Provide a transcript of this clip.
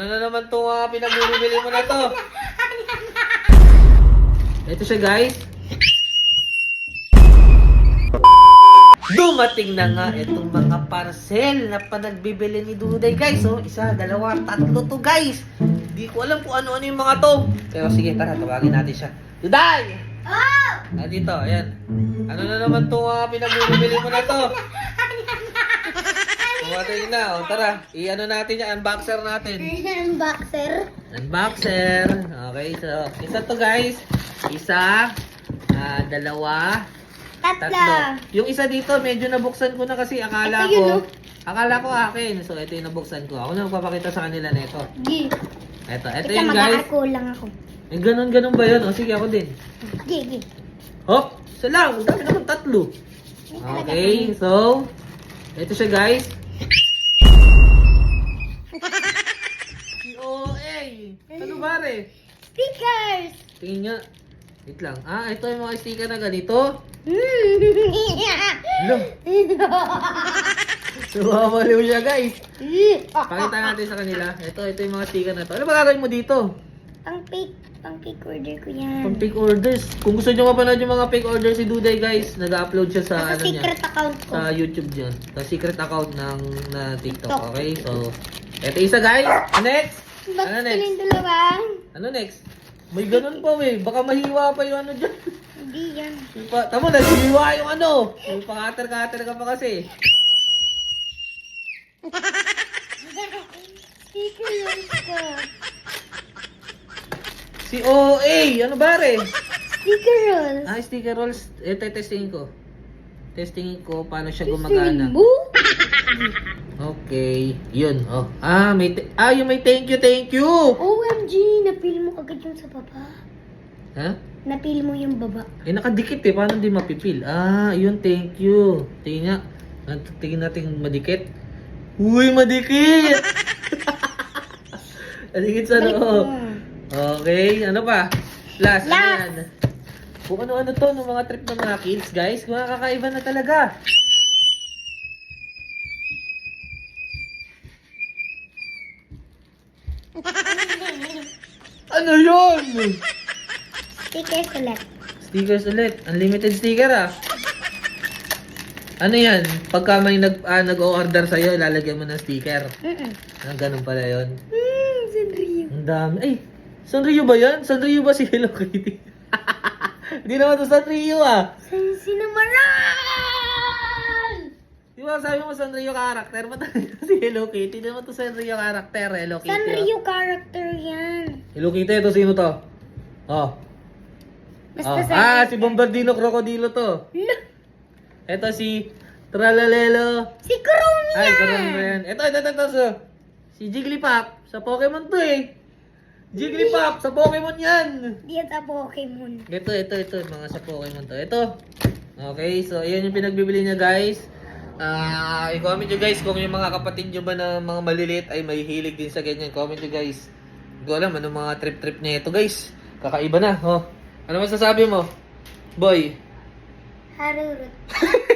Ano naman itong mga pinagbibili mo na to? Ito siya guys. Dumating na nga itong mga parcel na panagbibili ni Duday guys. Oh, isa, dalawa, tatlo to guys. Hindi ko alam kung ano-ano yung mga to. Pero sige, tara, tawagin natin siya. Duday! Oh! Ah, dito, ayan. Ano na naman itong mga pinagbibili mo na to? Tumating na, o tara. I-ano natin yan, unboxer natin. Boxer. Unboxer. Okay, so, isa to guys. Isa, ah, dalawa, Tatlo. tatlo. Yung isa dito, medyo nabuksan ko na kasi akala Ito yun, ko, oh. akala ko akin. So, ito yung nabuksan ko. Ako na magpapakita sa kanila nito. Gi. Ito, ito Ika, yun guys. lang ako. Eh, ganun-ganun ba yun? O, sige, ako din. Gi, gi. Hop! Isa lang. Ang dami naman tatlo. Okay, so, ito siya guys. Ano ba re? Stickers! Tingin nga. Wait lang. Ah, ito yung mga sticker na ganito. Lo, sumamaliw siya guys. Pakita natin sa kanila. Ito, ito yung mga sticker na to. Ano ba gagawin mo dito? pang pick, pang pick order ko yan. Pang fake orders. Kung gusto nyo mapanood yung mga fake orders si Duday guys, nag-upload siya sa Nasa ano niya. secret account ko. sa YouTube dyan. Sa secret account ng na TikTok, okay? So, eto isa guys. Next? Ba't Ano next? dalawa? Ano next? May ganun pa eh. Baka mahiwa pa yung ano dyan. Hindi yan. May pa, tama, naghiwa yung ano. May pakater-kater ka pa kasi. Sticker yun ko. Si OA! Ano ba re? Sticker roll. Ah, sticker rolls. Ito, testingin ko. Testingin ko paano siya gumagana. Mo? Okay. Yun, oh. Ah, may, ah, yung may thank you, thank you. OMG, napil mo kagad yung sa baba. Ha? Napil mo yung baba. Eh, nakadikit eh. Paano di mapipil? Ah, yun, thank you. Tingin nga. Tingin natin madikit. Uy, madikit! madikit sa mo. Okay, ano pa? Last, ano Last. yan? Kung ano-ano to, ng mga trip ng mga kids, guys, mga kakaiba na talaga. Ano yun? Sticker ulit. Stickers ulit. Unlimited sticker ah. Ano yan? Pagka may nag, ah, nag-o-order sa'yo, ilalagyan mo ng sticker. Mm-mm. Ah, ganun pala yun. Hmm, Sanrio. Ang dami. Ay, Sanrio ba yan? Sanrio ba si Hello Kitty? Hindi naman to Sanrio ah. San Sinamaran! Di ba sabi mo Sanrio character? Ba't si Hello Kitty? Di naman to Sanrio character. Hello Kitty. oh. Sanrio character yan. Hello Kitty, ito sino to? Oh. Basta oh. Ah, si Bombardino Crocodilo to. Ito si Tralalelo. Si Ay, yan! parang yan. Ito, ito, ito, ito. So, si Jigglypuff. Sa Pokemon to eh. Jigglypuff, sa Pokemon yan. Di yan sa Pokemon. Ito, ito, ito. Mga sa Pokemon to. Ito. Okay, so ayan yung pinagbibili niya guys. Ah, i-comment nyo guys kung yung mga kapatid nyo ba na mga maliliit ay may hilig din sa ganyan. Comment nyo guys. Hindi ko alam anong mga trip-trip niya ito guys. Kakaiba na. Oh. Ano masasabi mo? Boy. Harurut.